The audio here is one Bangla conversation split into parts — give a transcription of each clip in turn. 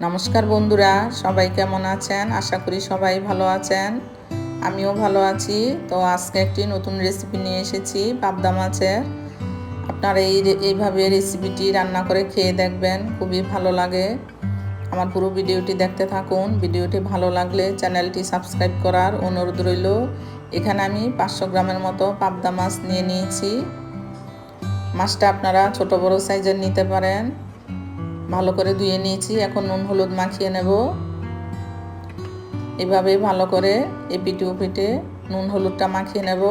নমস্কার বন্ধুরা, সবাই কেমন আছেন? আশা করি সবাই ভালো আছেন। আমিও ভালো আছি। তো আজকে একটি নতুন রেসিপি নিয়ে এসেছি, পাবদা মাছের। আপনারা এই এইভাবে রেসিপিটি রান্না করে খেয়ে দেখবেন, খুবই ভালো লাগে। আমার পুরো ভিডিওটি দেখতে থাকুন। ভিডিওটি ভালো লাগলে চ্যানেলটি সাবস্ক্রাইব করার অনুরোধ রইল। এখানে আমি পাঁচশো গ্রামের মতো পাবদা মাছ নিয়ে নিয়েছি। মাছটা আপনারা ছোট বড় সাইজের নিতে পারেন। ভালো করে ধুয়ে নিয়েছি। এখন নুন, হলুদ মাখিয়ে নেব। এভাবে ভালো করে এপিটে উপিটে নুন, হলুদটা মাখিয়ে নেব।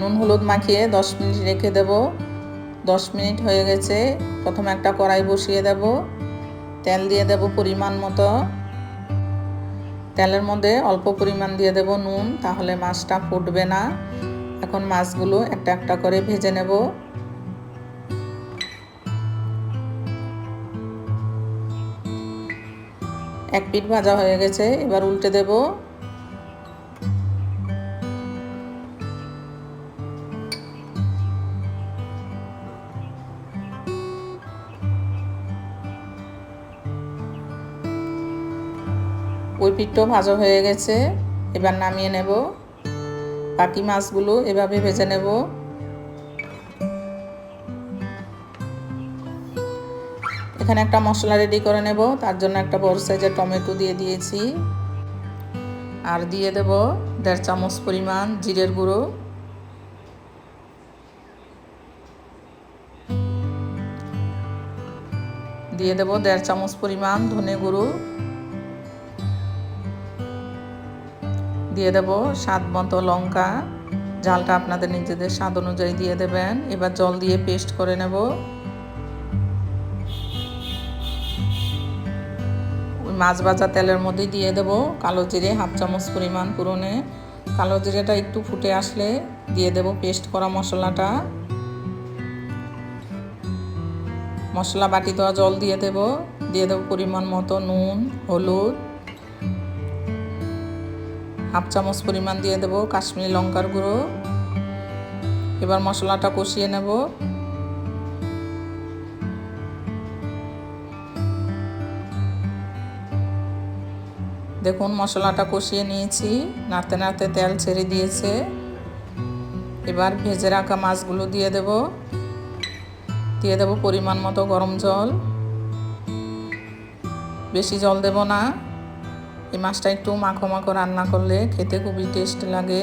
নুন, হলুদ মাখিয়ে দশ মিনিট রেখে দেব। দশ মিনিট হয়ে গেছে। প্রথমে একটা কড়াই বসিয়ে দেব। তেল দিয়ে দেব পরিমাণ মতো। তেলের মধ্যে অল্প পরিমাণ দিয়ে দেব নুন, তাহলে মাছটা ফুটবে না। এখন মাছগুলো একটা একটা করে ভেজে নেব। এক পিঠ ভাজা হয়ে গেছে, এবার উল্টে দেব। ওই পিঠটাও ভাজা হয়ে গেছে, এবার নামিয়ে নেব। বাকি মাছগুলো এভাবে ভেজে নেব। এখানে একটা মশলা রেডি করে নেব। তার জন্য একটা বড় সাইজের টমেটো দিয়ে দিয়েছি। আর দিয়ে দেব দেড় চামচ পরিমাণ জিরের গুঁড়ো। দিয়ে দেব দেড় চামচ পরিমাণ ধনে গুঁড়ো। দিয়ে দেব স্বাদ মতো লঙ্কা। জালটা আপনাদের নিজেদের স্বাদ অনুযায়ী দিয়ে দেবেন। এবার জল দিয়ে পেস্ট করে নেব। মাছ ভাজা তেলের মধ্যে দিয়ে দেব কালো জিরে, হাফ চামচ পরিমাণ পুরনে কালো জিরেটা একটু ফুটে আসলে দিয়ে দেব পেস্ট করা মশলাটা। মশলা বাটি দেওয়া জল দিয়ে দেব দিয়ে দেব পরিমাণ মতো নুন, হলুদ। হাফ চামচ পরিমাণ দিয়ে দেব কাশ্মীরি লঙ্কার গুঁড়ো। এবার মশলাটা কষিয়ে নেব। দেখুন, মশলাটা কষিয়ে নিয়েছি। নাড়তে নাড়তে তেল ছেড়ে দিয়েছে। এবার ভেজে রাখা মাছগুলো দিয়ে দেব। দিয়ে দেব পরিমাণ মতো গরম জল। বেশি জল দেব না। এই মাছটা একটু মাখো মাখো রান্না করলে খেতে খুবই টেস্ট লাগে।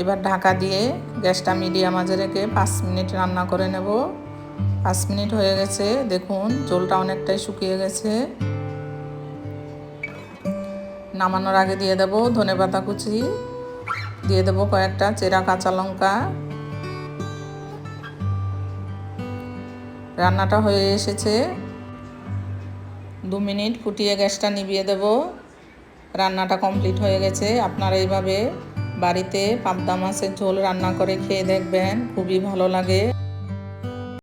এবার ঢাকা দিয়ে গ্যাসটা মিডিয়াম আজে রেখে পাঁচ মিনিট রান্না করে নেব। পাঁচ মিনিট হয়ে গেছে, দেখুন জলটা অনেকটাই শুকিয়ে গেছে। নামানোর আগে দিয়ে দেব ধনে পাতা কুচি, দিয়ে দেব কয়েকটা চেরা কাঁচা লঙ্কা। রান্নাটা হয়ে এসেছে। দু মিনিট ফুটিয়ে গ্যাসটা নিভিয়ে দেব। রান্নাটা কমপ্লিট হয়ে গেছে, আপনারা এইভাবে বাড়িতে পাবদা মাছের ঝোল রান্না করে খেয়ে দেখবেন খুবই ভালো লাগে।